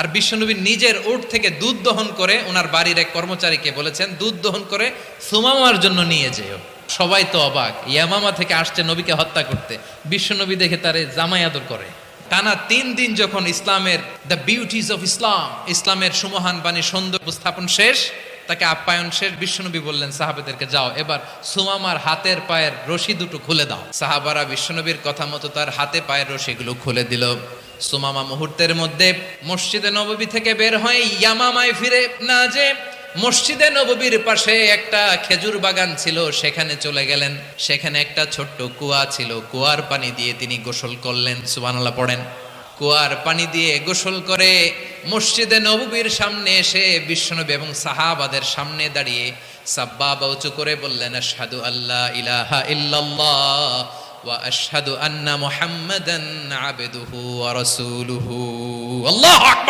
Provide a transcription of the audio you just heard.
আর বিশ্বনবী নিজের উট থেকে দুধ দহন করে ওনার বাড়ির এক কর্মচারীকে বলেছেন, দুধ দহন করে সুমামার জন্য নিয়ে যেও। সবাই তো অবাক, ইয়ামামা থেকে আসছে নবীকে হত্যা করতে। বিশ্বনবী দেখে তারে জামাই আদর করে। টানা তিন দিন যখন ইসলামের দ্য বিউটিজ অফ ইসলাম ইসলামের সুমহান বাণী সৌন্দর্য উপস্থাপন শেষ তাকে আপ্যায়ন শেষ বিশ্বনবী বললেন, সাহাবেদেরকে যাও, এবার সুমামার হাতের পায়ের রশি দুটো খুলে দাও। সাহাবারা বিশ্বনবীর কথা মতো তার হাতে পায়ের রশিগুলো খুলে দিল। সুমামা মুহূর্তের মধ্যে মসজিদে নববী থেকে বের হয়ে ইয়ামামায় ফিরে না যে মসজিদে নববীর পাশে একটা খেজুর বাগান ছিল, সেখানে চলে গেলেন। সেখানে একটা ছোট্ট কুয়া ছিল, কুয়ার পানি দিয়ে তিনি গোসল করলেন। সুবহানাল্লাহ পড়েন। কুয়ার পানি দিয়ে গোসল করে মসজিদে নবীর সামনে এসে বিশ্বনবী এবং সাহাবাদের সামনে দাঁড়িয়ে সাব্বাবা উঁচু করে বললেন, আশহাদু আল্লাহ ইলাহা ইল্লাল্লাহ ওয়া আন্না মুহাম্মাদান আবদুহু ওয়া রাসূলুহু। আল্লাহু আকবার!